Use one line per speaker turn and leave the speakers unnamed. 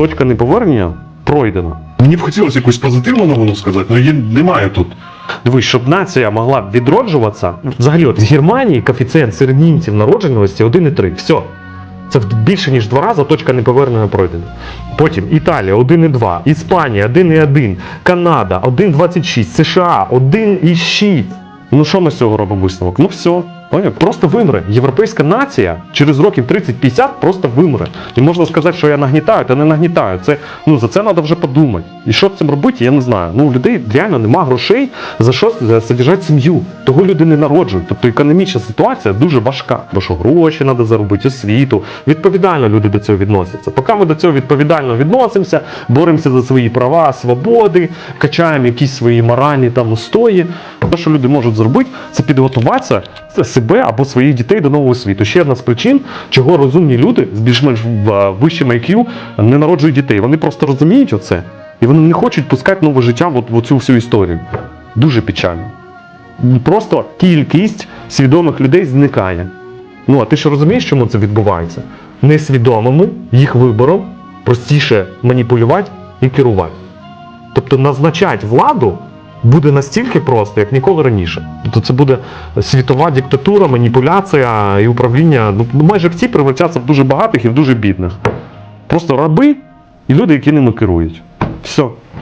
точка неповернення пройдена.
Мені б хотілося якусь позитивну новину сказати, але її немає тут.
Дивись, щоб нація могла відроджуватися, взагалі, от в Германії коефіцієнт серед німців народженості 1,3. Все. Це більше ніж два рази точка неповернення пройдена. Потім Італія 1,2, Іспанія 1,1, Канада 1,26, США 1,6. Ну що ми з цього робимо висновок? Ну все. Поняв? Просто вимре. Європейська нація через років 30-50 просто вимре. І можна сказати, що я нагнітаю, та не нагнітаю. Це, ну, за це треба вже подумати. І що з цим робити, я не знаю. Ну, у людей реально нема грошей за що содержати сім'ю. Того люди не народжують. Тобто економічна ситуація дуже важка. Бо що гроші треба заробити, освіту. Відповідально люди до цього відносяться. Поки ми до цього відповідально відносимося, боремося за свої права, свободи, качаємо якісь свої моральні там устої. Те, що люди можуть зробити, це підготуватися це себе або своїх дітей до нового світу. Ще одна з причин, чого розумні люди з більш-менш вищим IQ не народжують дітей. Вони просто розуміють оце, і вони не хочуть пускати нове життя в, в цю всю історію. Дуже печально. Просто кількість свідомих людей зникає. Ну, а ти ж розумієш, чому це відбувається? Несвідомими їх вибором простіше маніпулювати і керувати. Тобто назначати владу буде настільки просто, як ніколи раніше. Тобто це буде світова диктатура, маніпуляція і управління. Ну, майже всі превратяться в дуже багатих і в дуже бідних. Просто раби і люди, які ними керують. Все.